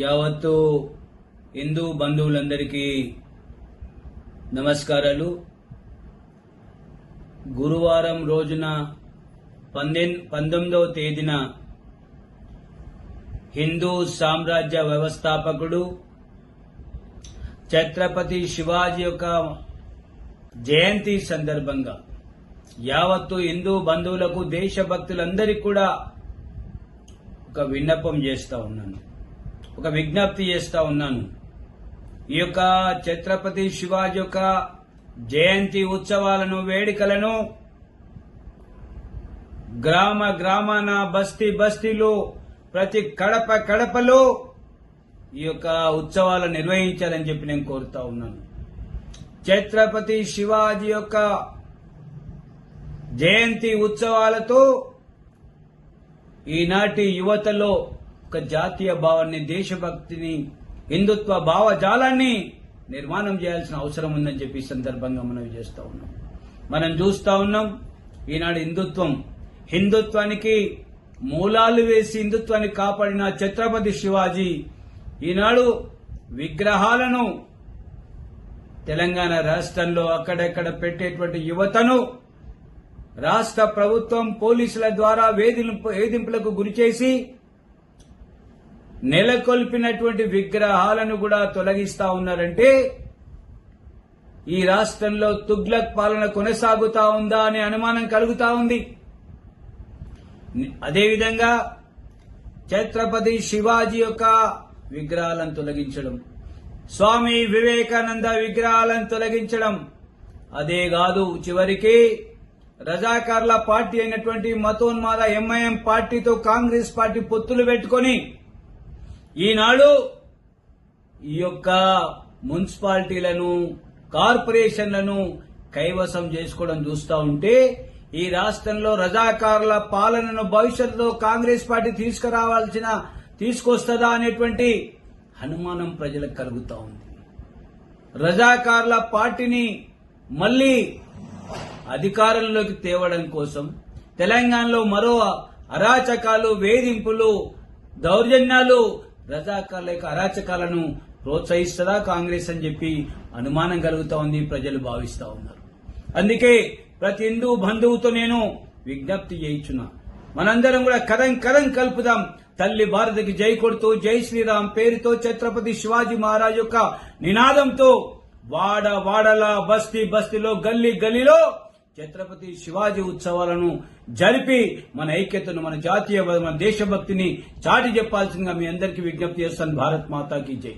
యావత్తు హిందూ బంధువులందరికీ నమస్కారాలు. గురువారం రోజున పందెన్ పంతొమ్మిదవ తేదీన హిందూ సామ్రాజ్య వ్యవస్థాపకుడు ఛత్రపతి శివాజీ యొక్క జయంతి సందర్భంగా యావత్తు హిందూ బంధువులకు దేశభక్తులందరికీ కూడా ఒక విన్నపం చేస్తా ఉన్నాను. ఒక విజ్ఞప్తి చేస్తా ఉన్నాను. ఈ యొక్క ఛత్రపతి శివాజీ యొక్క జయంతి ఉత్సవాలను వేడుకలను గ్రామ గ్రామాన బస్తీ బస్తీలో ప్రతి కడప కడపలో ఈ యొక్క ఉత్సవాలు నిర్వహించాలని చెప్పి నేను కోరుతా ఉన్నాను. ఛత్రపతి శివాజీ యొక్క జయంతి ఉత్సవాలతో ఈనాటి యువతలో ఒక జాతీయ భావాన్ని దేశభక్తిని హిందుత్వ భావజాలాన్ని నిర్మాణం చేయాల్సిన అవసరం ఉందని చెప్పి సందర్భంగా మనం చేస్తూ ఉన్నాం. మనం చూస్తూ ఉన్నాం ఈనాడు హిందుత్వం హిందుత్వానికి మూలాలు వేసి హిందుత్వాన్ని కాపాడిన ఛత్రపతి శివాజీ ఈనాడు విగ్రహాలను తెలంగాణ రాష్ట్రంలో అక్కడెక్కడ పెట్టేటువంటి యువతను రాష్ట్ర ప్రభుత్వం పోలీసుల ద్వారా వేధింపు వేధింపులకు గురిచేసి నెలకొల్పినటువంటి విగ్రహాలను కూడా తొలగిస్తా ఉన్నారంటే ఈ రాష్ట్రంలో తుగ్లక్ పాలన కొనసాగుతా ఉందా అనే అనుమానం కలుగుతా ఉంది. అదేవిధంగా ఛత్రపతి శివాజీ యొక్క విగ్రహాలను తొలగించడం స్వామి వివేకానంద విగ్రహాలను తొలగించడం అదే కాదు చివరికి రజాకార్ల పార్టీ అయినటువంటి మతోన్మాద ఎంఐఎం పార్టీతో కాంగ్రెస్ పార్టీ పొత్తులు పెట్టుకొని ఈనాడు ఈ యొక్క మున్సిపాలిటీలను కార్పొరేషన్లను కైవసం చేసుకోవడం చూస్తూ ఉంటే ఈ రాష్ట్రంలో రజాకారుల పాలనను భవిష్యత్తులో కాంగ్రెస్ పార్టీ తీసుకురావాల్సిన తీసుకొస్తుందా అనేటువంటి అనుమానం ప్రజలకు కలుగుతూ ఉంది. రజాకారుల పార్టీని మళ్ళీ అధికారంలోకి తేవడం కోసం తెలంగాణలో మరో అరాచకాలు వేధింపులు దౌర్జన్యాలు రజాకార్ల యొక్క అరాచకాలను ప్రోత్సహిస్తుందా కాంగ్రెస్ అని చెప్పి అనుమానం కలుగుతా ఉంది ప్రజలు భావిస్తా ఉన్నారు. అందుకే ప్రతి హిందూ బంధువుతో నేను విజ్ఞప్తి చేయించున్నా. మనందరం కూడా కదం కథం కలుపుదాం. తల్లి భారతికి జై కొడుతూ జై శ్రీరామ్ పేరుతో ఛత్రపతి శివాజీ మహారాజ్ యొక్క నినాదంతో వాడ వాడల బస్తీ బస్తీలో గల్లీ గల్లీలో ఛత్రపతి శివాజీ ఉత్సవాలను జరిపి మన ఐక్యతను మన జాతీయ మన దేశభక్తిని చాటి చెప్పాల్సిందిగా మీ అందరికీ విజ్ఞప్తి చేస్తాను. భారత్ మాతాకి జై.